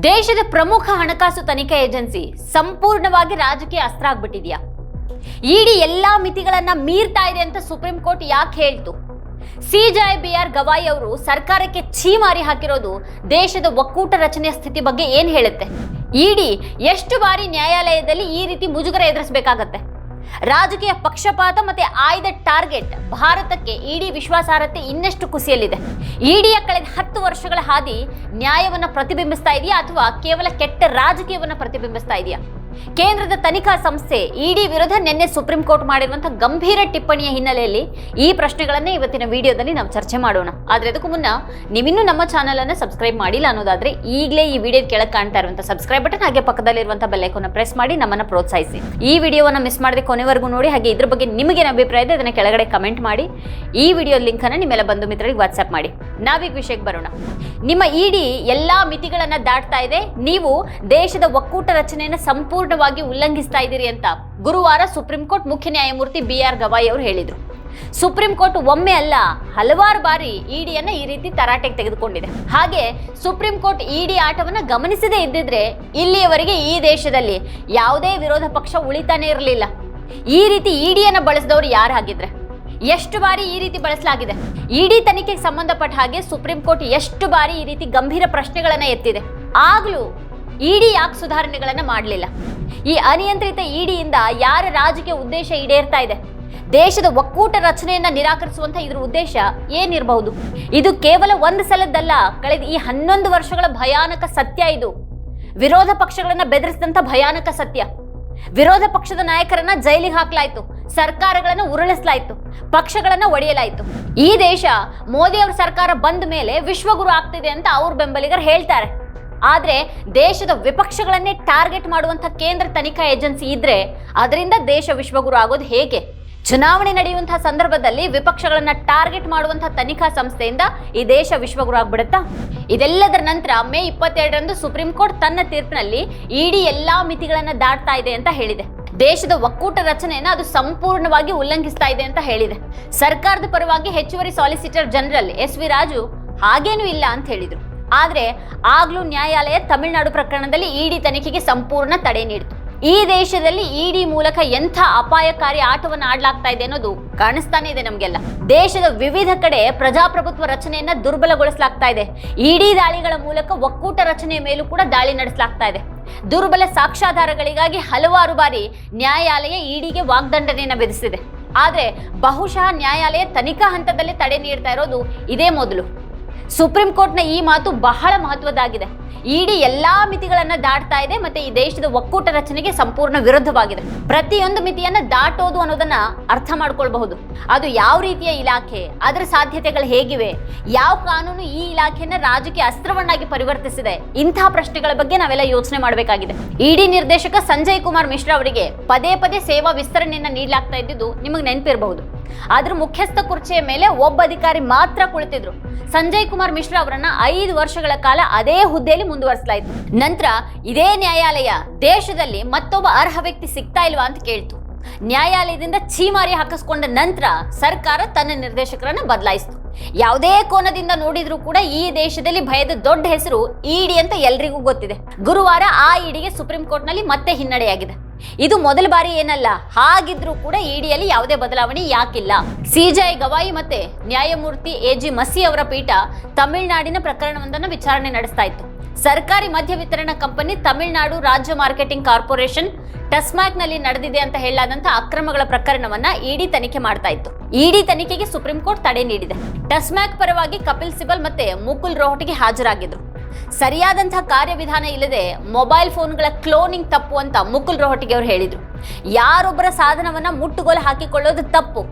ದೇಶದ ಪ್ರಮುಖ ಹಣಕಾಸು ತನಿಖಾ ಏಜೆನ್ಸಿ ಸಂಪೂರ್ಣವಾಗಿ ರಾಜಕೀಯ ಅಸ್ತ್ರ ಆಗ್ಬಿಟ್ಟಿದ್ಯಾ? ಇಡಿ ಎಲ್ಲಾ ಮಿತಿಗಳನ್ನ ಮೀರ್ತಾ ಇದೆ ಅಂತ ಸುಪ್ರೀಂ ಕೋರ್ಟ್ ಯಾಕೆ ಹೇಳ್ತು? ಸಿಜೈ ಬಿ ಆರ್ ಗವಾಯಿ ಅವರು ಸರ್ಕಾರಕ್ಕೆ ಛೀಮಾರಿ ಹಾಕಿರೋದು ದೇಶದ ಒಕ್ಕೂಟ ರಚನೆಯ ಸ್ಥಿತಿ ಬಗ್ಗೆ ಏನ್ ಹೇಳುತ್ತೆ? ಇಡಿ ಎಷ್ಟು ಬಾರಿ ನ್ಯಾಯಾಲಯದಲ್ಲಿ ಈ ರೀತಿ ಮುಜುಗರ ಎದುರಿಸಬೇಕಾಗತ್ತೆ? ರಾಜಕೀಯ ಪಕ್ಷಪಾತ ಮತ್ತೆ ಆಯ್ದ ಟಾರ್ಗೆಟ್ ಭಾರತಕ್ಕೆ ಇಡಿ ವಿಶ್ವಾಸಾರ್ಹತೆ ಇನ್ನಷ್ಟು ಕುಸಿಯಲಿದೆ ಇಡಿಯ ಕಳೆದ ಹತ್ತು ವರ್ಷಗಳ ಹಾದಿ ನ್ಯಾಯವನ್ನ ಪ್ರತಿಬಿಂಬಿಸ್ತಾ ಇದೆಯಾ ಅಥವಾ ಕೇವಲ ಕೆಟ್ಟ ರಾಜಕೀಯವನ್ನ ಪ್ರತಿಬಿಂಬಿಸ್ತಾ ಇದೆಯಾ? ಕೇಂದ್ರದ ತನಿಖಾ ಸಂಸ್ಥೆ ಇಡಿ ವಿರುದ್ಧ ನಿನ್ನೆ ಸುಪ್ರೀಂ ಕೋರ್ಟ್ ಮಾಡಿರುವಂತಹ ಗಂಭೀರ ಟಿಪ್ಪಣಿಯ ಹಿನ್ನೆಲೆಯಲ್ಲಿ ಈ ಪ್ರಶ್ನೆಗಳನ್ನೇ ಇವತ್ತಿನ ವಿಡಿಯೋದಲ್ಲಿ ನಾವು ಚರ್ಚೆ ಮಾಡೋಣ. ಆದ್ರೆ ಅದಕ್ಕೂ ಮುನ್ನ ನೀವಿನ್ನೂ ನಮ್ಮ ಚಾನಲ್ ಅನ್ನು ಸಬ್ಸ್ಕ್ರೈಬ್ ಮಾಡಿಲ್ಲ ಅನ್ನೋದಾದ್ರೆ ಈಗಲೇ ಈ ವಿಡಿಯೋ ಕೆಳಗೆ ಕಾಣ್ತಾ ಇರುವಂತಹ ಸಬ್ಸ್ಕ್ರೈಬ್ ಬಟನ್ ಹಾಗೆ ಪಕ್ಕದಲ್ಲಿರುವಂತಹ ಬೆಲ್ ಐಕಾನ್ ಪ್ರೆಸ್ ಮಾಡಿ ನಮ್ಮನ್ನ ಪ್ರೋತ್ಸಾಹಿಸಿ. ಈ ವಿಡಿಯೋವನ್ನ ಮಿಸ್ ಮಾಡದೆ ಕೊನೆವರೆಗೂ ನೋಡಿ, ಹಾಗೆ ಇದ್ರ ಬಗ್ಗೆ ನಿಮಗೇನು ಅಭಿಪ್ರಾಯ ಇದೆ ಅದನ್ನ ಕೆಳಗಡೆ ಕಮೆಂಟ್ ಮಾಡಿ. ಈ ವಿಡಿಯೋ ಲಿಂಕ್ ಅನ್ನ ನಿಮ್ಮೆಲ್ಲ ಬಂಧು ಮಿತ್ರರಿಗೆ ವಾಟ್ಸ್ಆಪ್ ಮಾಡಿ. ನಾವೀಗ ವಿಷಯಕ್ಕೆ ಬರೋಣ. ನಿಮ್ಮ ಇಡಿ ಎಲ್ಲಾ ಮಿತಿಗಳನ್ನ ದಾಟ್ತಾ ಇದೆ. ನೀವು ದೇಶದ ಒಕ್ಕೂಟ ರಚನೆಯನ್ನು ಸಂಪೂರ್ಣವಾಗಿ ಉಲ್ಲಂಘಿಸ್ತಾ ಇದ್ದೀರಿ ಅಂತ ಗುರುವಾರ ಸುಪ್ರೀಂ ಕೋರ್ಟ್ ಮುಖ್ಯ ನ್ಯಾಯಮೂರ್ತಿ ಬಿ ಆರ್ ಗವಾಯಿ ಅವರು ಹೇಳಿದರು. ಸುಪ್ರೀಂ ಕೋರ್ಟ್ ಒಮ್ಮೆ ಅಲ್ಲ, ಹಲವಾರು ಬಾರಿ ಇಡಿಯನ್ನ ಈ ರೀತಿ ತರಾಟೆಗೆ ತೆಗೆದುಕೊಂಡಿದೆ. ಹಾಗೆ ಸುಪ್ರೀಂ ಕೋರ್ಟ್ ಇಡಿ ಆಟವನ್ನ ಗಮನಿಸದೇ ಇದ್ದಿದ್ರೆ ಇಲ್ಲಿಯವರೆಗೆ ಈ ದೇಶದಲ್ಲಿ ಯಾವುದೇ ವಿರೋಧ ಪಕ್ಷ ಉಳಿತಾನೆ ಇರಲಿಲ್ಲ. ಈ ರೀತಿ ಇಡಿಯನ್ನ ಬಳಸಿದವರು ಯಾರು ಹಾಗಿದ್ರೆ? ಎಷ್ಟು ಬಾರಿ ಈ ರೀತಿ ಬಳಸಲಾಗಿದೆ? ಇಡಿ ತನಿಖೆಗೆ ಸಂಬಂಧಪಟ್ಟ ಹಾಗೆ ಸುಪ್ರೀಂ ಕೋರ್ಟ್ ಎಷ್ಟು ಬಾರಿ ಈ ರೀತಿ ಗಂಭೀರ ಪ್ರಶ್ನೆಗಳನ್ನ ಎತ್ತಿದೆ. ಆಗ್ಲೂ ಇಡಿ ಯಾಕೆ ಸುಧಾರಣೆಗಳನ್ನು ಮಾಡಲಿಲ್ಲ? ಈ ಅನಿಯಂತ್ರಿತ ಇಡಿಯಿಂದ ಯಾರ ರಾಜಕೀಯ ಉದ್ದೇಶ ಈಡೇರ್ತಾ ಇದೆ? ದೇಶದ ಒಕ್ಕೂಟ ರಚನೆಯನ್ನ ನಿರಾಕರಿಸುವಂತ ಇದ್ರ ಉದ್ದೇಶ ಏನಿರಬಹುದು? ಇದು ಕೇವಲ ಒಂದು ಸಲದ್ದಲ್ಲ, ಕಳೆದ ಈ ಹನ್ನೊಂದು ವರ್ಷಗಳ ಭಯಾನಕ ಸತ್ಯ ಇದು. ವಿರೋಧ ಪಕ್ಷಗಳನ್ನ ಬೆದರಿಸಿದಂತ ಭಯಾನಕ ಸತ್ಯ. ವಿರೋಧ ಪಕ್ಷದ ನಾಯಕರನ್ನ ಜೈಲಿಗೆ ಹಾಕಲಾಯಿತು, ಸರ್ಕಾರಗಳನ್ನ ಉರುಳಿಸಲಾಯ್ತು, ಪಕ್ಷಗಳನ್ನ ಒಡೆಯಲಾಯಿತು. ಈ ದೇಶ ಮೋದಿ ಅವರ ಸರ್ಕಾರ ಬಂದ ಮೇಲೆ ವಿಶ್ವಗುರು ಆಗ್ತಿದೆ ಅಂತ ಅವ್ರ ಬೆಂಬಲಿಗರು ಹೇಳ್ತಾರೆ. ಆದ್ರೆ ದೇಶದ ವಿಪಕ್ಷಗಳನ್ನೇ ಟಾರ್ಗೆಟ್ ಮಾಡುವಂಥ ಕೇಂದ್ರ ತನಿಖಾ ಏಜೆನ್ಸಿ ಇದ್ದರೆ ಅದರಿಂದ ದೇಶ ವಿಶ್ವಗುರು ಆಗೋದು ಹೇಗೆ? ಚುನಾವಣೆ ನಡೆಯುವಂತಹ ಸಂದರ್ಭದಲ್ಲಿ ವಿಪಕ್ಷಗಳನ್ನ ಟಾರ್ಗೆಟ್ ಮಾಡುವಂತಹ ತನಿಖಾ ಸಂಸ್ಥೆಯಿಂದ ಈ ದೇಶ ವಿಶ್ವಗುರು ಆಗ್ಬಿಡುತ್ತಾ? ಇದೆಲ್ಲದರ ನಂತರ ಮೇ ಇಪ್ಪತ್ತೆರಡರಂದು ಸುಪ್ರೀಂ ಕೋರ್ಟ್ ತನ್ನ ತೀರ್ಪಿನಲ್ಲಿ ಇಡಿ ಎಲ್ಲಾ ಮಿತಿಗಳನ್ನ ದಾಟ್ತಾ ಇದೆ ಅಂತ ಹೇಳಿದೆ. ದೇಶದ ಒಕ್ಕೂಟ ರಚನೆಯನ್ನು ಅದು ಸಂಪೂರ್ಣವಾಗಿ ಉಲ್ಲಂಘಿಸ್ತಾ ಇದೆ ಅಂತ ಹೇಳಿದೆ. ಸರ್ಕಾರದ ಪರವಾಗಿ ಹೆಚ್ಚುವರಿ solicitor general S V Raju ಹಾಗೇನೂ ಇಲ್ಲ ಅಂತ ಹೇಳಿದ್ರು. ಆದ್ರೆ ಆಗಲೂ ನ್ಯಾಯಾಲಯ ತಮಿಳುನಾಡು ಪ್ರಕರಣದಲ್ಲಿ ಇಡಿ ತನಿಖೆಗೆ ಸಂಪೂರ್ಣ ತಡೆ ನೀಡಿತು. ಈ ದೇಶದಲ್ಲಿ ಇಡಿ ಮೂಲಕ ಎಂಥ ಅಪಾಯಕಾರಿ ಆಟವನ್ನು ಆಡ್ಲಾಗ್ತಾ ಇದೆ ಅನ್ನೋದು ಕಾಣಿಸ್ತಾನೆ ಇದೆ ನಮಗೆಲ್ಲ. ದೇಶದ ವಿವಿಧ ಕಡೆ ಪ್ರಜಾಪ್ರಭುತ್ವ ರಚನೆಯನ್ನ ದುರ್ಬಲಗೊಳಿಸಲಾಗ್ತಾ ಇದೆ. ಇಡಿ ದಾಳಿಗಳ ಮೂಲಕ ಒಕ್ಕೂಟ ರಚನೆಯ ಮೇಲೂ ಕೂಡ ದಾಳಿ ನಡೆಸಲಾಗ್ತಾ ಇದೆ. ದುರ್ಬಲ ಸಾಕ್ಷ್ಯಾಧಾರಗಳಿಗಾಗಿ ಹಲವಾರು ಬಾರಿ ನ್ಯಾಯಾಲಯ ಇಡಿಗೆ ವಾಗ್ದಂಡನೆಯನ್ನು ವಿಧಿಸಿದೆ. ಆದರೆ ಬಹುಶಃ ನ್ಯಾಯಾಲಯ ತನಿಖಾ ಹಂತದಲ್ಲಿ ತಡೆ ನೀಡ್ತಾ ಇರೋದು ಇದೇ ಮೊದಲು. ಸುಪ್ರೀಂ ಕೋರ್ಟ್ನ ಈ ಮಾತು ಬಹಳ ಮಹತ್ವದಾಗಿದೆ ಇಡಿ ಎಲ್ಲಾ ಮಿತಿಗಳನ್ನ ದಾಟ್ತಾ ಇದೆ ಮತ್ತೆ ಈ ದೇಶದ ಒಕ್ಕೂಟ ರಚನೆಗೆ ಸಂಪೂರ್ಣ ವಿರುದ್ಧವಾಗಿದೆ. ಪ್ರತಿಯೊಂದು ಮಿತಿಯನ್ನ ದಾಟೋದು ಅನ್ನೋದನ್ನ ಅರ್ಥ ಮಾಡ್ಕೊಳ್ಬಹುದು. ಅದು ಯಾವ ರೀತಿಯ ಇಲಾಖೆ, ಅದರ ಸಾಧ್ಯತೆಗಳು ಹೇಗಿವೆ, ಯಾವ ಕಾನೂನು ಈ ಇಲಾಖೆಯನ್ನ ರಾಜಕೀಯ ಅಸ್ತ್ರವನ್ನಾಗಿ ಪರಿವರ್ತಿಸಿದೆ ಇಂತಹ ಪ್ರಶ್ನೆಗಳ ಬಗ್ಗೆ ನಾವೆಲ್ಲ ಯೋಚನೆ ಮಾಡಬೇಕಾಗಿದೆ. ಇಡಿ ನಿರ್ದೇಶಕ ಸಂಜಯ್ ಕುಮಾರ್ ಮಿಶ್ರಾ ಅವರಿಗೆ ಪದೇ ಪದೇ ಸೇವಾ ವಿಸ್ತರಣೆಯನ್ನ ನೀಡಲಾಗ್ತಾ ಇದ್ದಿದ್ದು ನಿಮಗೆ ನೆನಪಿರಬಹುದು. ಆದ್ರೆ ಮುಖ್ಯಸ್ಥ ಕುರ್ಚಿಯ ಮೇಲೆ ಒಬ್ಬ ಅಧಿಕಾರಿ ಮಾತ್ರ ಕುಳಿತಿದ್ರು. ಸಂಜಯ್ ಕುಮಾರ್ ಮಿಶ್ರಾ ಅವರನ್ನ ಐದು ವರ್ಷಗಳ ಕಾಲ ಅದೇ ಹುದ್ದೆಯಲ್ಲಿ ಮುಂದುವರಿಸಲಾಯಿತು. ನಂತರ ಇದೇ ನ್ಯಾಯಾಲಯ ದೇಶದಲ್ಲಿ ಮತ್ತೊಬ್ಬ ಅರ್ಹ ವ್ಯಕ್ತಿ ಸಿಗ್ತಾ ಇಲ್ವಾ ಅಂತ ಕೇಳ್ತು. ನ್ಯಾಯಾಲಯದಿಂದ ಛೀಮಾರಿ ಹಾಕಿಸ್ಕೊಂಡ ನಂತರ ಸರ್ಕಾರ ತನ್ನ ನಿರ್ದೇಶಕರನ್ನ ಬದಲಾಯಿಸಿತು. ಯಾವುದೇ ಕೋನದಿಂದ ನೋಡಿದ್ರೂ ಕೂಡ ಈ ದೇಶದಲ್ಲಿ ಭಯದ ದೊಡ್ಡ ಹೆಸರು ಇಡಿ ಅಂತ ಎಲ್ರಿಗೂ ಗೊತ್ತಿದೆ. ಗುರುವಾರ ಆ ಇಡಿಗೆ ಸುಪ್ರೀಂ ಕೋರ್ಟ್ನಲ್ಲಿ ಮತ್ತೆ ಹಿನ್ನಡೆಯಾಗಿದೆ. ಇದು ಮೊದಲ ಬಾರಿ ಏನಲ್ಲ, ಹಾಗಿದ್ರೂ ಕೂಡ ಇಡಿಯಲ್ಲಿ ಯಾವುದೇ ಬದಲಾವಣೆ ಯಾಕಿಲ್ಲ. ಸಿಜೈ ಗವಾಯಿ ಮತ್ತೆ ನ್ಯಾಯಮೂರ್ತಿ ಎ ಜಿ ಮಸಿ ಅವರ ಪೀಠ ತಮಿಳುನಾಡಿನ ಪ್ರಕರಣವೊಂದನ್ನು ವಿಚಾರಣೆ ನಡೆಸ್ತಾ ಇತ್ತು. ಸರ್ಕಾರಿ ಮದ್ಯ ವಿತರಣಾ ಕಂಪನಿ ತಮಿಳುನಾಡು ರಾಜ್ಯ ಮಾರ್ಕೆಟಿಂಗ್ ಕಾರ್ಪೊರೇಷನ್ ಟಸ್ಮ್ಯಾಕ್ನಲ್ಲಿ ನಡೆದಿದೆ ಅಂತ ಹೇಳಲಾದಂತಹ ಅಕ್ರಮಗಳ ಪ್ರಕರಣವನ್ನ ಇಡಿ ತನಿಖೆ ಮಾಡ್ತಾ ಇತ್ತು. ಇಡಿ ತನಿಖೆಗೆ ಸುಪ್ರೀಂ ಕೋರ್ಟ್ ತಡೆ ನೀಡಿದೆ. ಟಸ್ಮ್ಯಾಕ್ ಪರವಾಗಿ ಕಪಿಲ್ ಸಿಬಲ್ ಮತ್ತೆ ಮುಕುಲ್ ರೋಹಟಿಗೆ ಹಾಜರಾಗಿದ್ರು. ಸರಿಯಾದಂತಹ ಕಾರ್ಯವಿಧಾನ ಇಲ್ಲದೆ ಮೊಬೈಲ್ ಫೋನ್ಗಳ ಕ್ಲೋನಿಂಗ್ ತಪ್ಪು ಅಂತ ಮುಕುಲ್ ರೋಹಟಿಗೆ ಅವರು ಹೇಳಿದರು. ಯಾರೊಬ್ಬರ ಸಾಧನವನ್ನ ಮುಟ್ಟುಗೋಲು ಹಾಕಿಕೊಳ್ಳೋದು ತಪ್ಪು.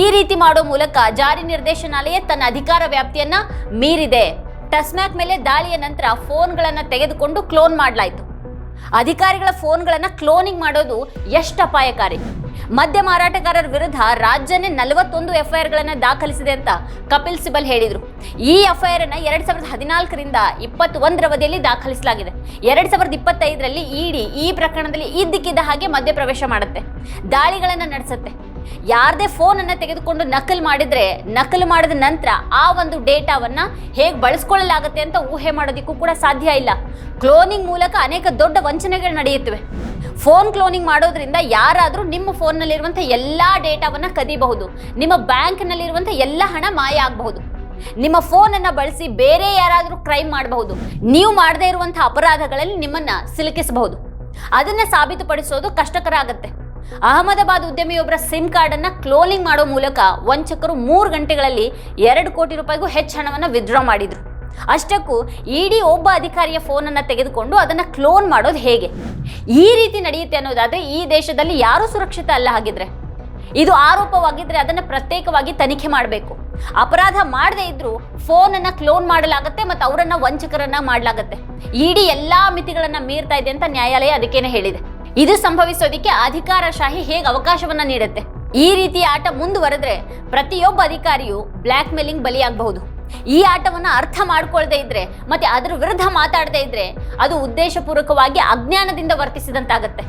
ಈ ರೀತಿ ಮಾಡೋ ಮೂಲಕ ಜಾರಿ ನಿರ್ದೇಶನಾಲಯ ತನ್ನ ಅಧಿಕಾರ ವ್ಯಾಪ್ತಿಯನ್ನ ಮೀರಿದೆ. ಟಸ್ಮ್ಯಾಕ್ ಮೇಲೆ ದಾಳಿಯ ನಂತರ ಫೋನ್ಗಳನ್ನು ತೆಗೆದುಕೊಂಡು ಕ್ಲೋನ್ ಮಾಡಲಾಯಿತು. ಅಧಿಕಾರಿಗಳ ಫೋನ್ಗಳನ್ನು ಕ್ಲೋನಿಂಗ್ ಮಾಡೋದು ಎಷ್ಟು ಅಪಾಯಕಾರಿ. ಮದ್ಯ ಮಾರಾಟಗಾರರ ವಿರುದ್ಧ ರಾಜ್ಯನೇ ನಲವತ್ತೊಂದು ಎಫ್ಐಆರ್ಗಳನ್ನು ದಾಖಲಿಸಿದೆ ಅಂತ ಕಪಿಲ್ ಸಿಬಲ್ ಹೇಳಿದರು. ಈ ಎಫ್ಐಆರ್ ಅನ್ನ ಎರಡ್ ಸಾವಿರದ ಹದಿನಾಲ್ಕರಿಂದ ಇಪ್ಪತ್ತೊಂದರ ಅವಧಿಯಲ್ಲಿ ದಾಖಲಿಸಲಾಗಿದೆ. ಎರಡ್ ಸಾವಿರದ ಇಪ್ಪತ್ತೈದರಲ್ಲಿ ಇಡಿ ಈ ಪ್ರಕರಣದಲ್ಲಿ ಇದ್ದಕ್ಕಿದ್ದ ಹಾಗೆ ಮಧ್ಯಪ್ರವೇಶ ಮಾಡುತ್ತೆ. ದಾಳಿಗಳನ್ನು ನಡೆಸುತ್ತೆ. ಯಾರದೇ ಫೋನನ್ನು ತೆಗೆದುಕೊಂಡು ನಕಲು ಮಾಡಿದ್ರೆ ನಕಲು ಮಾಡಿದ ನಂತರ ಆ ಒಂದು ಡೇಟಾವನ್ನ ಹೇಗೆ ಬಳಸ್ಕೊಳ್ಳಲಾಗುತ್ತೆ ಅಂತ ಊಹೆ ಮಾಡೋದಕ್ಕೂ ಕೂಡ ಸಾಧ್ಯ ಇಲ್ಲ. ಕ್ಲೋನಿಂಗ್ ಮೂಲಕ ಅನೇಕ ದೊಡ್ಡ ವಂಚನೆಗಳು ನಡೆಯುತ್ತವೆ. ಫೋನ್ ಕ್ಲೋನಿಂಗ್ ಮಾಡೋದ್ರಿಂದ ಯಾರಾದರೂ ನಿಮ್ಮ ಫೋನ್ನಲ್ಲಿರುವಂಥ ಎಲ್ಲ ಡೇಟಾವನ್ನ ಕದಿಬಹುದು. ನಿಮ್ಮ ಬ್ಯಾಂಕ್ನಲ್ಲಿರುವಂಥ ಎಲ್ಲ ಹಣ ಮಾಯ ಆಗಬಹುದು. ನಿಮ್ಮ ಫೋನನ್ನು ಬಳಸಿ ಬೇರೆ ಯಾರಾದರೂ ಕ್ರೈಮ್ ಮಾಡಬಹುದು. ನೀವು ಮಾಡದೇ ಇರುವಂಥ ಅಪರಾಧಗಳಲ್ಲಿ ನಿಮ್ಮನ್ನ ಸಿಲುಕಿಸಬಹುದು. ಅದನ್ನ ಸಾಬೀತುಪಡಿಸೋದು ಕಷ್ಟಕರ ಆಗುತ್ತೆ ಅಹಮದಾಬಾದ್ ಉದ್ಯಮಿಯೊಬ್ಬರ ಸಿಮ್ ಕಾರ್ಡ್ ಅನ್ನ ಕ್ಲೋನಿಂಗ್ ಮಾಡೋ ಮೂಲಕ ವಂಚಕರು ಮೂರು ಗಂಟೆಗಳಲ್ಲಿ ಎರಡು ಕೋಟಿ ರೂಪಾಯಿಗೂ ಹೆಚ್ಚು ಹಣವನ್ನು ವಿತ್ಡ್ರಾ ಮಾಡಿದ್ರು. ಅಷ್ಟಕ್ಕೂ ಇಡೀ ಒಬ್ಬ ಅಧಿಕಾರಿಯ ಫೋನನ್ನು ತೆಗೆದುಕೊಂಡು ಅದನ್ನು ಕ್ಲೋನ್ ಮಾಡೋದು ಹೇಗೆ? ಈ ರೀತಿ ನಡೆಯುತ್ತೆ ಅನ್ನೋದಾದ್ರೆ ಈ ದೇಶದಲ್ಲಿ ಯಾರೂ ಸುರಕ್ಷಿತ ಅಲ್ಲ ಹಾಗಿದ್ರೆ. ಇದು ಆರೋಪವಾಗಿದ್ರೆ ಅದನ್ನು ಪ್ರತ್ಯೇಕವಾಗಿ ತನಿಖೆ ಮಾಡಬೇಕು. ಅಪರಾಧ ಮಾಡದೇ ಇದ್ರೂ ಫೋನನ್ನು ಕ್ಲೋನ್ ಮಾಡಲಾಗುತ್ತೆ ಮತ್ತು ಅವರನ್ನು ವಂಚಕರನ್ನ ಮಾಡಲಾಗುತ್ತೆ. ಇಡೀ ಎಲ್ಲಾ ಮಿತಿಗಳನ್ನ ಮೀರ್ತಾ ಇದೆ ಅಂತ ನ್ಯಾಯಾಲಯ ಅದಕ್ಕೇನೆ ಹೇಳಿದೆ. ಇದು ಸಂಭವಿಸೋದಕ್ಕೆ ಅಧಿಕಾರಶಾಹಿ ಹೇಗೆ ಅವಕಾಶವನ್ನ ನೀಡುತ್ತೆ? ಈ ರೀತಿಯ ಆಟ ಮುಂದುವರೆದ್ರೆ ಪ್ರತಿಯೊಬ್ಬ ಅಧಿಕಾರಿಯು ಬ್ಲ್ಯಾಕ್ ಮೇಲಿಂಗ್ ಬಲಿಯಾಗಬಹುದು. ಈ ಆಟವನ್ನ ಅರ್ಥ ಮಾಡ್ಕೊಳ್ದೇ ಇದ್ರೆ, ಮತ್ತೆ ಅದರ ವಿರುದ್ಧ ಮಾತಾಡದೇ ಇದ್ರೆ ಅದು ಉದ್ದೇಶಪೂರ್ವಕವಾಗಿ ಅಜ್ಞಾನದಿಂದ ವರ್ತಿಸಿದಂತಾಗತ್ತೆ.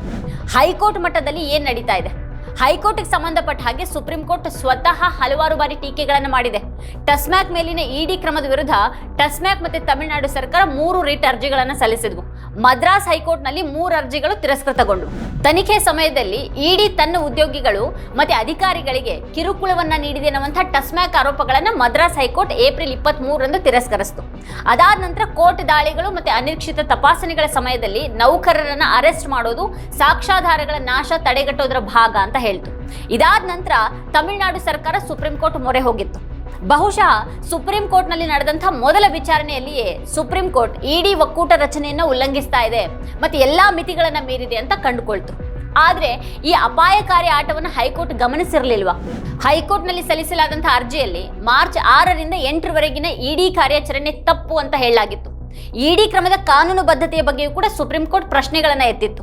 ಹೈಕೋರ್ಟ್ ಮಟ್ಟದಲ್ಲಿ ಏನು ನಡೀತಾ ಇದೆ? ಹೈಕೋರ್ಟ್ಗೆ ಸಂಬಂಧಪಟ್ಟ ಹಾಗೆ ಸುಪ್ರೀಂ ಕೋರ್ಟ್ ಸ್ವತಃ ಹಲವಾರು ಬಾರಿ ಟೀಕೆಗಳನ್ನು ಮಾಡಿದೆ. ಟಸ್ಮ್ಯಾಕ್ ಮೇಲಿನ ಇಡಿ ಕ್ರಮದ ವಿರುದ್ಧ ಟಸ್ಮ್ಯಾಕ್ ಮತ್ತೆ ತಮಿಳುನಾಡು ಸರ್ಕಾರ ಮೂರು ರಿಟ್ ಅರ್ಜಿಗಳನ್ನು ಸಲ್ಲಿಸಿದ್ವು. ಮದ್ರಾಸ್ ಹೈಕೋರ್ಟ್ನಲ್ಲಿ ಮೂರು ಅರ್ಜಿಗಳು ತಿರಸ್ಕೃತಗೊಂಡವು ತನಿಖೆ ಸಮಯದಲ್ಲಿ ಇಡಿ ತನ್ನ ಉದ್ಯೋಗಿಗಳು ಮತ್ತೆ ಅಧಿಕಾರಿಗಳಿಗೆ ಕಿರುಕುಳವನ್ನ ನೀಡಿದೆ ಅನ್ನುವಂಥ ಟಸ್ಮ್ಯಾಕ್ ಆರೋಪಗಳನ್ನು ಮದ್ರಾಸ್ ಹೈಕೋರ್ಟ್ ಏಪ್ರಿಲ್ ಇಪ್ಪತ್ತ್ ಮೂರರಂದು ತಿರಸ್ಕರಿಸಿತು. ಅದಾದ ನಂತರ ಕೋರ್ಟ್ ದಾಳಿಗಳು ಮತ್ತೆ ಅನಿರೀಕ್ಷಿತ ತಪಾಸಣೆಗಳ ಸಮಯದಲ್ಲಿ ನೌಕರರನ್ನ ಅರೆಸ್ಟ್ ಮಾಡೋದು, ಸಾಕ್ಷ್ಯಾಧಾರಗಳ ನಾಶ ತಡೆಗಟ್ಟೋದ್ರ ಭಾಗ ಅಂತ ಹೇಳ್ತು. ಇದಾದ ನಂತರ ತಮಿಳುನಾಡು ಸರ್ಕಾರ ಸುಪ್ರೀಂ ಕೋರ್ಟ್ ಮೊರೆ ಹೋಗಿತ್ತು. ಬಹುಶಃ ಸುಪ್ರೀಂ ಕೋರ್ಟ್ನಲ್ಲಿ ನಡೆದಂಥ ಮೊದಲ ವಿಚಾರಣೆಯಲ್ಲಿಯೇ ಸುಪ್ರೀಂ ಕೋರ್ಟ್ ಇಡಿ ಒಕ್ಕೂಟ ರಚನೆಯನ್ನು ಉಲ್ಲಂಘಿಸ್ತಾ ಇದೆ. ಮತ್ತೆ ಎಲ್ಲಾ ಮಿತಿಗಳನ್ನ ಮೀರಿದೆ ಅಂತ ಕಂಡುಕೊಳ್ತು. ಆದ್ರೆ ಈ ಅಪಾಯಕಾರಿ ಆಟವನ್ನು ಹೈಕೋರ್ಟ್ ಗಮನಿಸಿರಲಿಲ್ವಾ? ಹೈಕೋರ್ಟ್ನಲ್ಲಿ ಸಲ್ಲಿಸಲಾದಂತಹ ಅರ್ಜಿಯಲ್ಲಿ ಮಾರ್ಚ್ ಆರರಿಂದ ಎಂಟರವರೆಗಿನ ಇಡಿ ಕಾರ್ಯಾಚರಣೆ ತಪ್ಪು ಅಂತ ಹೇಳಲಾಗಿತ್ತು. ಇಡಿ ಕ್ರಮದ ಕಾನೂನು ಬದ್ಧತೆಯ ಬಗ್ಗೆಯೂ ಕೂಡ ಸುಪ್ರೀಂ ಕೋರ್ಟ್ ಪ್ರಶ್ನೆಗಳನ್ನ ಎತ್ತಿತ್ತು.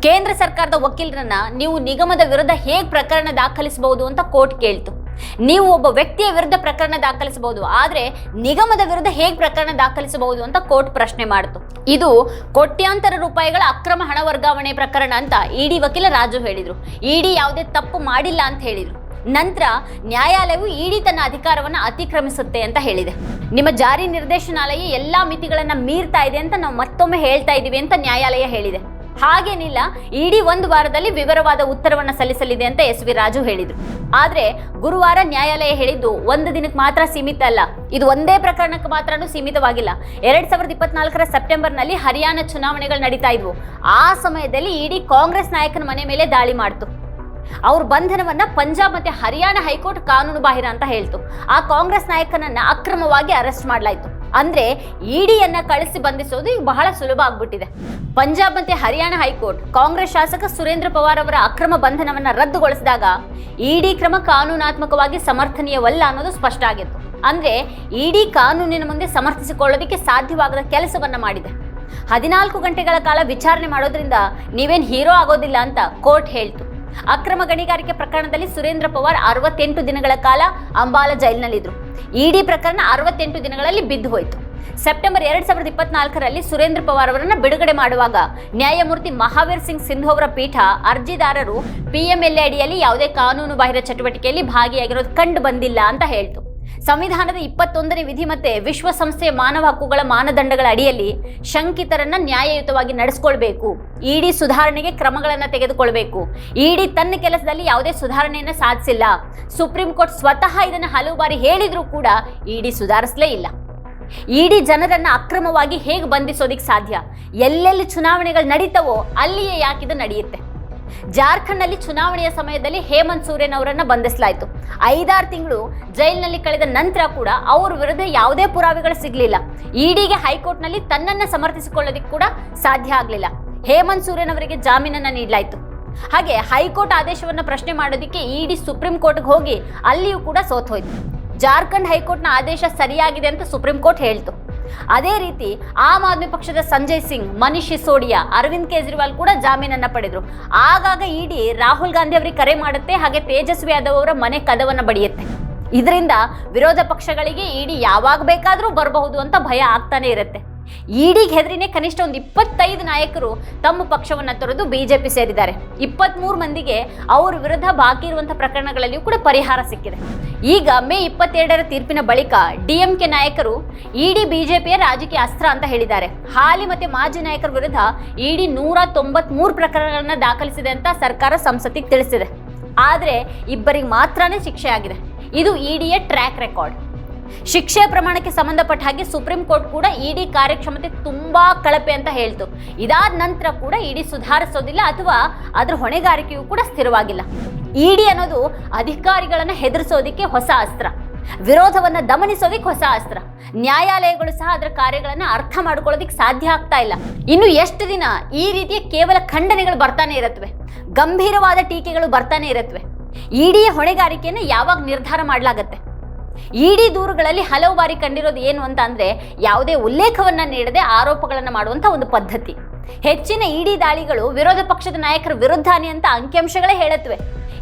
ಕೇಂದ್ರ ಸರ್ಕಾರದ ವಕೀಲರನ್ನ ನೀವು ನಿಗಮದ ವಿರುದ್ಧ ಹೇಗೆ ಪ್ರಕರಣ ದಾಖಲಿಸಬಹುದು ಅಂತ ಕೋರ್ಟ್ ಕೇಳ್ತು. ನೀವು ಒಬ್ಬ ವ್ಯಕ್ತಿಯ ವಿರುದ್ಧ ಪ್ರಕರಣ ದಾಖಲಿಸಬಹುದು. ಆದರೆ ನಿಗಮದ ವಿರುದ್ಧ ಹೇಗೆ ಪ್ರಕರಣ ದಾಖಲಿಸಬಹುದು ಅಂತ ಕೋರ್ಟ್ ಪ್ರಶ್ನೆ ಮಾಡಿತು. ಇದು ಕೋಟ್ಯಾಂತರ ರೂಪಾಯಿಗಳ ಅಕ್ರಮ ಹಣ ವರ್ಗಾವಣೆ ಪ್ರಕರಣ ಅಂತ ಇಡಿ ವಕೀಲ ರಾಜು ಹೇಳಿದರು. ಇಡಿ ಯಾವುದೇ ತಪ್ಪು ಮಾಡಿಲ್ಲ ಅಂತ ಹೇಳಿದರು. ನಂತರ ನ್ಯಾಯಾಲಯವು ಇಡಿ ತನ್ನ ಅಧಿಕಾರವನ್ನು ಅತಿಕ್ರಮಿಸುತ್ತೆ ಅಂತ ಹೇಳಿದೆ. ನಿಮ್ಮ ಜಾರಿ ನಿರ್ದೇಶನಾಲಯ ಎಲ್ಲ ಮಿತಿಗಳನ್ನು ಮೀರ್ತಾ ಇದೆ ಅಂತ ನಾವು ಮತ್ತೊಮ್ಮೆ ಹೇಳ್ತಾ ಇದೀವಿ ಅಂತ ನ್ಯಾಯಾಲಯ ಹೇಳಿದೆ. ಹಾಗೇನಿಲ್ಲ, ಇಡೀ ಒಂದು ವಾರದಲ್ಲಿ ವಿವರವಾದ ಉತ್ತರವನ್ನು ಸಲ್ಲಿಸಲಿದೆ ಅಂತ ಎಸ್ ವಿ ರಾಜು ಹೇಳಿದರು. ಆದರೆ ಗುರುವಾರ ನ್ಯಾಯಾಲಯ ಹೇಳಿದ್ದು ಒಂದು ದಿನಕ್ಕೆ ಮಾತ್ರ ಸೀಮಿತ ಅಲ್ಲ. ಇದು ಒಂದೇ ಪ್ರಕರಣಕ್ಕೆ ಮಾತ್ರನೂ ಸೀಮಿತವಾಗಿಲ್ಲ. ಎರಡ್ ಸಾವಿರದ ಇಪ್ಪತ್ನಾಲ್ಕರ ಸೆಪ್ಟೆಂಬರ್ನಲ್ಲಿ ಹರಿಯಾಣ ಚುನಾವಣೆಗಳು ನಡೀತಾ ಇದ್ವು. ಆ ಸಮಯದಲ್ಲಿ ಇಡೀ ಕಾಂಗ್ರೆಸ್ ನಾಯಕನ ಮನೆ ಮೇಲೆ ದಾಳಿ ಮಾಡ್ತು. ಅವ್ರ ಬಂಧನವನ್ನ ಪಂಜಾಬ್ ಮತ್ತೆ ಹರಿಯಾಣ ಹೈಕೋರ್ಟ್ ಕಾನೂನು ಬಾಹಿರ ಅಂತ ಹೇಳ್ತು. ಆ ಕಾಂಗ್ರೆಸ್ ನಾಯಕನನ್ನ ಅಕ್ರಮವಾಗಿ ಅರೆಸ್ಟ್ ಮಾಡಲಾಯಿತು. ಅಂದ್ರೆ ಇಡಿಯನ್ನ ಕಳಿಸಿ ಬಂಧಿಸೋದು ಈಗ ಬಹಳ ಸುಲಭ ಆಗ್ಬಿಟ್ಟಿದೆ. ಪಂಜಾಬ್ ಮತ್ತೆ ಹರಿಯಾಣ ಹೈಕೋರ್ಟ್ ಕಾಂಗ್ರೆಸ್ ಶಾಸಕ ಸುರೇಂದ್ರ ಪವಾರ್ ಅವರ ಅಕ್ರಮ ಬಂಧನವನ್ನ ರದ್ದುಗೊಳಿಸಿದಾಗ ಇಡಿ ಕ್ರಮ ಕಾನೂನಾತ್ಮಕವಾಗಿ ಸಮರ್ಥನೀಯವಲ್ಲ ಅನ್ನೋದು ಸ್ಪಷ್ಟ ಆಗಿತ್ತು. ಅಂದ್ರೆ ಇಡಿ ಕಾನೂನಿನ ಮುಂದೆ ಸಮರ್ಥಿಸಿಕೊಳ್ಳೋದಕ್ಕೆ ಸಾಧ್ಯವಾಗದ ಕೆಲಸವನ್ನ ಮಾಡಿದೆ. ಹದಿನಾಲ್ಕು ಗಂಟೆಗಳ ಕಾಲ ವಿಚಾರಣೆ ಮಾಡೋದ್ರಿಂದ ನೀವೇನ್ ಹೀರೋ ಆಗೋದಿಲ್ಲ ಅಂತ ಕೋರ್ಟ್ ಹೇಳ್ತು. ಅಕ್ರಮ ಗಣಿಗಾರಿಕೆ ಪ್ರಕರಣದಲ್ಲಿ ಸುರೇಂದ್ರ ಪವಾರ್ ಅರವತ್ತೆಂಟು ದಿನಗಳ ಕಾಲ ಅಂಬಾಲ ಜೈಲಿನಲ್ಲಿದ್ದರು ಇಡಿ ಪ್ರಕರಣ ಅರವತ್ತೆಂಟು ದಿನಗಳಲ್ಲಿ ಬಿದ್ದು ಹೋಯಿತು. ಸೆಪ್ಟೆಂಬರ್ ಎರಡ್ ಸಾವಿರದ ಇಪ್ಪತ್ನಾಲ್ಕರಲ್ಲಿ ಸುರೇಂದ್ರ ಪವಾರ್ ಅವರನ್ನು ಬಿಡುಗಡೆ ಮಾಡುವಾಗ ನ್ಯಾಯಮೂರ್ತಿ ಮಹಾವೀರ್ ಸಿಂಗ್ ಸಿಂಧು ಅವರ ಪೀಠ ಅರ್ಜಿದಾರರು ಪಿಎಂಎಲ್ಎ ಅಡಿಯಲ್ಲಿ ಯಾವುದೇ ಕಾನೂನು ಬಾಹಿರ ಚಟುವಟಿಕೆಯಲ್ಲಿ ಭಾಗಿಯಾಗಿರೋದು ಕಂಡು ಬಂದಿಲ್ಲ ಅಂತ ಹೇಳ್ತು. ಸಂವಿಧಾನದ ಇಪ್ಪತ್ತೊಂದನೇ ವಿಧಿ ಮತ್ತೆ ವಿಶ್ವಸಂಸ್ಥೆಯ ಮಾನವ ಹಕ್ಕುಗಳ ಮಾನದಂಡಗಳ ಅಡಿಯಲ್ಲಿ ಶಂಕಿತರನ್ನ ನ್ಯಾಯಯುತವಾಗಿ ನಡೆಸ್ಕೊಳ್ಬೇಕು. ಇಡಿ ಸುಧಾರಣೆಗೆ ಕ್ರಮಗಳನ್ನು ತೆಗೆದುಕೊಳ್ಬೇಕು. ಇಡಿ ತನ್ನ ಕೆಲಸದಲ್ಲಿ ಯಾವುದೇ ಸುಧಾರಣೆಯನ್ನು ಸಾಧಿಸಿಲ್ಲ. ಸುಪ್ರೀಂ ಕೋರ್ಟ್ ಸ್ವತಃ ಇದನ್ನು ಹಲವು ಬಾರಿ ಹೇಳಿದರೂ ಕೂಡ ಇಡಿ ಸುಧಾರಿಸಲೇ ಇಲ್ಲ. ಇಡಿ ಜನರನ್ನು ಅಕ್ರಮವಾಗಿ ಹೇಗೆ ಬಂಧಿಸೋದಿಕ್ ಸಾಧ್ಯ? ಎಲ್ಲೆಲ್ಲಿ ಚುನಾವಣೆಗಳು ನಡೀತವೋ ಅಲ್ಲಿಯೇ ಯಾಕಿದು ನಡೆಯುತ್ತೆ? ಜಾರ್ಖಂಡ್ನಲ್ಲಿ ಚುನಾವಣೆಯ ಸಮಯದಲ್ಲಿ ಹೇಮಂತ್ ಸೋರೆನ್ ಅವರನ್ನು ಬಂಧಿಸಲಾಯಿತು. ಐದಾರು ತಿಂಗಳು ಜೈಲಿನಲ್ಲಿ ಕಳೆದ ನಂತರ ಕೂಡ ಅವ್ರ ವಿರುದ್ಧ ಯಾವುದೇ ಪುರಾವೆಗಳು ಸಿಗಲಿಲ್ಲ. ಇಡಿಗೆ ಹೈಕೋರ್ಟ್ನಲ್ಲಿ ತನ್ನನ್ನ ಸಮರ್ಥಿಸಿಕೊಳ್ಳೋದಕ್ಕೆ ಕೂಡ ಸಾಧ್ಯ ಆಗಲಿಲ್ಲ. ಹೇಮಂತ್ ಸೋರೆನ್ ಅವರಿಗೆ ಜಾಮೀನನ್ನ ನೀಡಲಾಯಿತು. ಹಾಗೆ ಹೈಕೋರ್ಟ್ ಆದೇಶವನ್ನ ಪ್ರಶ್ನೆ ಮಾಡೋದಕ್ಕೆ ಇಡಿ ಸುಪ್ರೀಂ ಕೋರ್ಟ್ಗೆ ಹೋಗಿ ಅಲ್ಲಿಯೂ ಕೂಡ ಸೋತ್ ಹೋಯಿತು ಜಾರ್ಖಂಡ್ ಹೈಕೋರ್ಟ್ನ ಆದೇಶ ಸರಿಯಾಗಿದೆ ಅಂತ ಸುಪ್ರೀಂ ಕೋರ್ಟ್ ಹೇಳ್ತು. ಅದೇ ರೀತಿ ಆಮ್ ಆದ್ಮಿ ಪಕ್ಷದ ಸಂಜಯ್ ಸಿಂಗ್, ಮನೀಶ್ ಸಿಸೋಡಿಯಾ, ಅರವಿಂದ್ ಕೇಜ್ರಿವಾಲ್ ಕೂಡ ಜಾಮೀನನ್ನು ಪಡೆದ್ರು. ಆಗಾಗ ಇಡಿ ರಾಹುಲ್ ಗಾಂಧಿ ಅವರಿಗೆ ಕರೆ ಮಾಡುತ್ತೆ, ಹಾಗೆ ತೇಜಸ್ವಿ ಯಾದವ್ ಅವರ ಮನೆ ಕದವನ್ನ ಬಡಿಯುತ್ತೆ. ಇದರಿಂದ ವಿರೋಧ ಪಕ್ಷಗಳಿಗೆ ಇಡಿ ಯಾವಾಗ ಬೇಕಾದರೂ ಬರಬಹುದು ಅಂತ ಭಯ ಆಗ್ತಾನೆ ಇರುತ್ತೆ. ಇಡಿಗೆ ಹೆದರಿನೇ ಕನಿಷ್ಠ ಒಂದು ಇಪ್ಪತ್ತೈದು ನಾಯಕರು ತಮ್ಮ ಪಕ್ಷವನ್ನು ತೊರೆದು ಬಿಜೆಪಿ ಸೇರಿದ್ದಾರೆ. ಇಪ್ಪತ್ಮೂರು ಮಂದಿಗೆ ಅವರ ವಿರುದ್ಧ ಬಾಕಿ ಇರುವಂಥ ಪ್ರಕರಣಗಳಲ್ಲಿಯೂ ಕೂಡ ಪರಿಹಾರ ಸಿಕ್ಕಿದೆ. ಈಗ ಮೇ ಇಪ್ಪತ್ತೆರಡರ ತೀರ್ಪಿನ ಬಳಿಕ ಡಿಎಂಕೆ ನಾಯಕರು ಇಡಿ ಬಿಜೆಪಿಯ ರಾಜಕೀಯ ಅಸ್ತ್ರ ಅಂತ ಹೇಳಿದ್ದಾರೆ. ಹಾಲಿ ಮತ್ತೆ ಮಾಜಿ ನಾಯಕರ ವಿರುದ್ಧ ಇಡಿ ನೂರ ತೊಂಬತ್ಮೂರು ಪ್ರಕರಣಗಳನ್ನು ದಾಖಲಿಸಿದೆ ಅಂತ ಸರ್ಕಾರ ಸಂಸತ್ತಿಗೆ ತಿಳಿಸಿದೆ. ಆದರೆ ಇಬ್ಬರಿಗೆ ಮಾತ್ರನೇ ಶಿಕ್ಷೆ ಆಗಿದೆ ಇದು ಇಡಿಯ ಟ್ರ್ಯಾಕ್ ರೆಕಾರ್ಡ್ ಶಿಕ್ಷೆಯ ಪ್ರಮಾಣಕ್ಕೆ ಸಂಬಂಧಪಟ್ಟ ಹಾಗೆ ಸುಪ್ರೀಂ ಕೋರ್ಟ್ ಕೂಡ ಇಡಿ ಕಾರ್ಯಕ್ಷಮತೆ ತುಂಬಾ ಕಳಪೆ ಅಂತ ಹೇಳ್ತು. ಇದಾದ ನಂತರ ಕೂಡ ಇಡಿ ಸುಧಾರಿಸೋದಿಲ್ಲ ಅಥವಾ ಅದರ ಹೊಣೆಗಾರಿಕೆಯೂ ಕೂಡ ಸ್ಥಿರವಾಗಿಲ್ಲ. ಇಡಿ ಅನ್ನೋದು ಅಧಿಕಾರಿಗಳನ್ನ ಹೆದರಿಸೋದಿಕ್ಕೆ ಹೊಸ ಅಸ್ತ್ರ. ವಿರೋಧವನ್ನ ದಮನಿಸೋದಿಕ್ಕೆ ಹೊಸ ಅಸ್ತ್ರ. ನ್ಯಾಯಾಲಯಗಳು ಸಹ ಅದರ ಕಾರ್ಯಗಳನ್ನ ಅರ್ಥ ಮಾಡ್ಕೊಳ್ಳೋದಕ್ಕೆ ಸಾಧ್ಯ ಆಗ್ತಾ ಇಲ್ಲ. ಇನ್ನು ಎಷ್ಟು ದಿನ ಈ ರೀತಿಯ ಕೇವಲ ಖಂಡನೆಗಳು ಬರ್ತಾನೆ ಇರತ್ವೆ? ಗಂಭೀರವಾದ ಟೀಕೆಗಳು ಬರ್ತಾನೆ ಇರತ್ವೆ? ಇಡಿಯ ಹೊಣೆಗಾರಿಕೆಯನ್ನು ಯಾವಾಗ ನಿರ್ಧಾರ ಮಾಡಲಾಗತ್ತೆ? ಇಡಿ ದೂರುಗಳಲ್ಲಿ ಹಲವು ಬಾರಿ ಕಂಡಿರೋದು ಏನು ಅಂತ ಅಂದ್ರೆ ಯಾವುದೇ ಉಲ್ಲೇಖವನ್ನ ನೀಡದೆ ಆರೋಪಗಳನ್ನು ಮಾಡುವಂತ ಒಂದು ಪದ್ಧತಿ. ಹೆಚ್ಚಿನ ಇಡಿ ದಾಳಿಗಳು ವಿರೋಧ ಪಕ್ಷದ ನಾಯಕರ ವಿರುದ್ಧಾನೆ ಅಂತ ಅಂಕಿಅಂಶಗಳೇ ಹೇಳುತ್ತವೆ.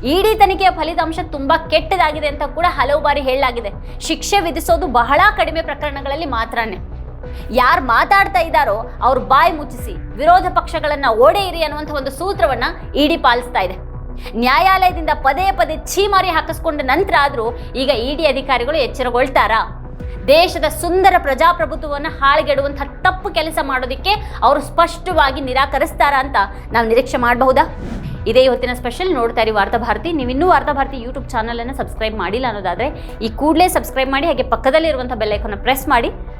ಇಡಿ ತನಿಖೆಯ ಫಲಿತಾಂಶ ತುಂಬಾ ಕೆಟ್ಟದಾಗಿದೆ ಅಂತ ಕೂಡ ಹಲವು ಬಾರಿ ಹೇಳಲಾಗಿದೆ. ಶಿಕ್ಷೆ ವಿಧಿಸೋದು ಬಹಳ ಕಡಿಮೆ ಪ್ರಕರಣಗಳಲ್ಲಿ ಮಾತ್ರನೇ. ಯಾರು ಮಾತಾಡ್ತಾ ಇದ್ದಾರೋ ಅವ್ರ ಬಾಯಿ ಮುಚ್ಚಿಸಿ, ವಿರೋಧ ಪಕ್ಷಗಳನ್ನ ಇರಿ ಅನ್ನುವಂಥ ಒಂದು ಸೂತ್ರವನ್ನ ಇಡಿ ಪಾಲಿಸ್ತಾ ಇದೆ. ನ್ಯಾಯಾಲಯದಿಂದ ಪದೇ ಪದೇ ಛೀಮಾರಿ ಹಾಕಿಸ್ಕೊಂಡ ನಂತರ ಆದರೂ ಈಗ ಇಡಿ ಅಧಿಕಾರಿಗಳು ಎಚ್ಚರಗೊಳ್ತಾರಾ? ದೇಶದ ಸುಂದರ ಪ್ರಜಾಪ್ರಭುತ್ವವನ್ನು ಹಾಳುಗೆಡುವಂತಹ ತಪ್ಪು ಕೆಲಸ ಮಾಡೋದಕ್ಕೆ ಅವರು ಸ್ಪಷ್ಟವಾಗಿ ನಿರಾಕರಿಸ್ತಾರಾ ಅಂತ ನಾವು ನಿರೀಕ್ಷೆ ಮಾಡಬಹುದಾ? ಇದೇ ಇವತ್ತಿನ ಸ್ಪೆಷಲ್ ನೋಡ್ತಾ ಇರಿ ವಾರ್ತಾ ಭಾರತಿ. ನೀವು ಇನ್ನೂ ವಾರ್ತಾ ಭಾರತಿ ಯೂಟ್ಯೂಬ್ ಚಾನಲನ್ನು ಸಬ್ಸ್ಕ್ರೈಬ್ ಮಾಡಿಲ್ಲ ಅನ್ನೋದಾದ್ರೆ ಈ ಕೂಡಲೇ ಸಬ್ಸ್ಕ್ರೈಬ್ ಮಾಡಿ ಹಾಗೆ ಪಕ್ಕದಲ್ಲಿರುವಂಥ ಬೆಲ್ಲೈಕನ್ನು ಪ್ರೆಸ್ ಮಾಡಿ.